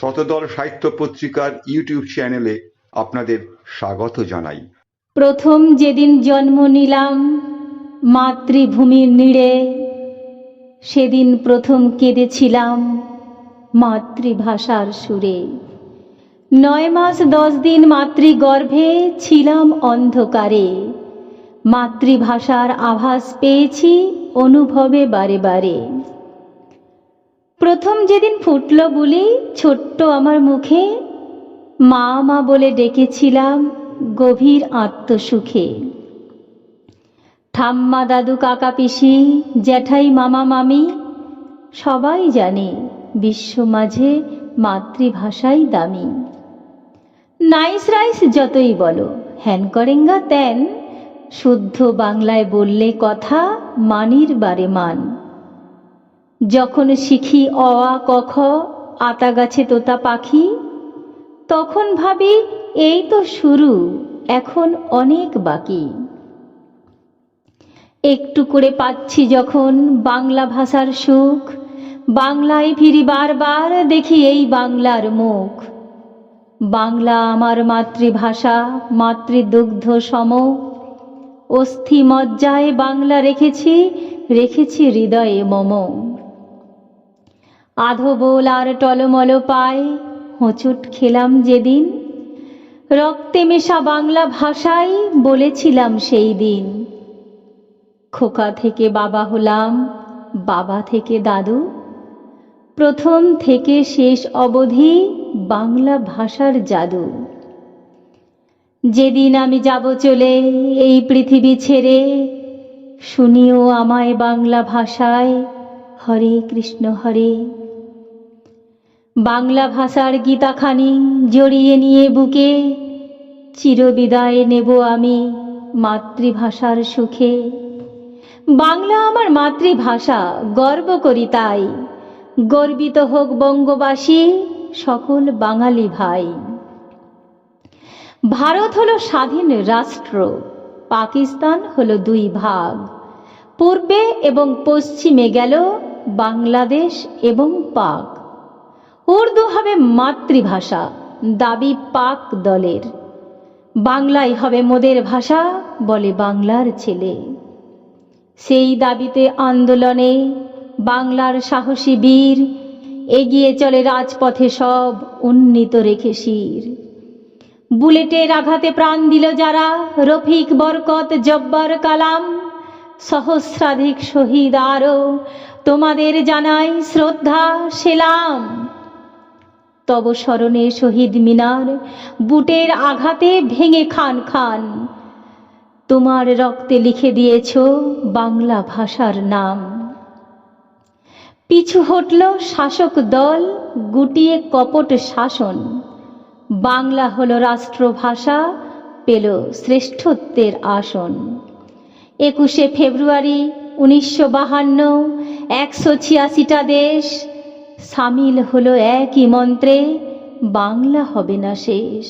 শতদল সাহিত্য পত্রিকার ইউটিউব চ্যানেলে আপনাদের স্বাগত জানাই। প্রথম যেদিন জন্ম নিলাম, মাতৃভূমির নিড়ে, সেদিন প্রথম কেঁদেছিলাম মাতৃভাষার সুরে। নয় মাস দশ দিন মাতৃগর্ভে ছিলাম অন্ধকারে। মাতৃভাষার আভাস পেয়েছি অনুভবে বারে বারে। প্রথম যেদিন ফুটল বুলি, ছোট্ট আমার মুখে, মা মা বলে ডেকেছিলাম গভীর আত্মসুখে। ঠাম্মা দাদু কাকা পিসি, জ্যাঠাই মামা মামি, সবাই জানে বিশ্ব মাঝে মাতৃভাষাই দামি। নাইস রাইস যতই বলো, হ্যান করেঙ্গা তেন, শুদ্ধ বাংলায় বললে কথা মানির বারে মান। যখন শিখি অ, আ, ক, খ আতা গাছে তোতা পাখি, তখন ভাবি এই তো শুরু, এখন অনেক বাকি। একটু করে পাচ্ছি যখন বাংলা ভাষার সুখ, বাংলায় ফিরি বারবার দেখি এই বাংলার মুখ। বাংলা আমার মাতৃভাষা, মাতৃদুগ্ধ সম অস্থি মজ্জায় বাংলা রেখেছি রেখেছি হৃদয়ে মম। আধো বোল আর টলমল পায়, হোঁচট খেলাম যেদিন। রক্তে মেশা বাংলা ভাষায় বলেছিলাম সেই দিন। খোকা থেকে বাবা হলাম, বাবা থেকে দাদু। প্রথম থেকে শেষ অবধি বাংলা ভাষার জাদু। যেদিন আমি যাব চলে এই পৃথিবী ছেড়ে, শুনিও আমায় বাংলা ভাষায়, হরে কৃষ্ণ হরে। বাংলা ভাষার গীতাখানি জড়িয়ে নিয়ে বুকে চিরবিদায় নেব আমি মাতৃভাষার সুখে। বাংলা আমার মাতৃভাষা, গর্ব করি তাই। গর্বিত হোক বঙ্গবাসী, সকল বাঙালি ভাই। ভারত হলো স্বাধীন রাষ্ট্র, পাকিস্তান হলো দুই ভাগ। পূর্বে এবং পশ্চিমে গেল বাংলাদেশ এবং পাক। উর্দু হবে মাতৃভাষা, দাবি পাক দলের। বাংলাই হবে মোদের ভাষা, বলে বাংলার ছেলে। সেই দাবিতে আন্দোলনে বাংলার সাহসী বীর, এগিয়ে চলে রাজপথে সব উন্নীত রেখে শির। বুলেটের আঘাতে প্রাণ দিল যারা, রফিক, বরকত, জব্বার কালাম, সহস্রাধিক শহীদ আরও। তোমাদের জানাই শ্রদ্ধা, সেলাম। তব স্মরণে শহীদ মিনার, বুটের আঘাতে ভেঙে খান খান। তোমার রক্তে লিখে দিয়েছ বাংলা ভাষার নাম। পিছু হটল শাসক দল, গুটিয়ে কপট শাসন। বাংলা হলো রাষ্ট্রভাষা পেল শ্রেষ্ঠত্বের আসন। একুশে ফেব্রুয়ারি উনিশশো বাহান্ন, একশো ছিয়াশিটা দেশ সামিল হলো একই মন্ত্রে, বাংলা হবে না শেষ।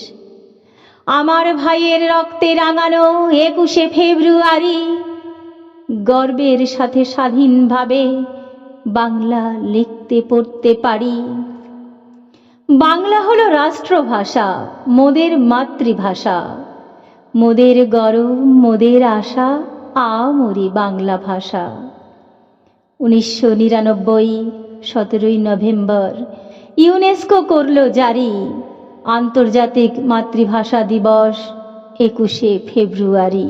আমার ভাইয়ের রক্তে রাঙানো একুশে ফেব্রুয়ারি, গর্বের সাথে স্বাধীনভাবে বাংলা লিখতে পড়তে পারি। বাংলা হলো রাষ্ট্রভাষা, মোদের মাতৃভাষা। মোদের গরব, মোদের আশা আমরি বাংলা ভাষা। উনিশশো নিরানব্বই সতেরোই নভেম্বর। ইউনেস্কো করল জারি। আন্তর্জাতিক মাতৃভাষা দিবস একুশে ফেব্রুয়ারি।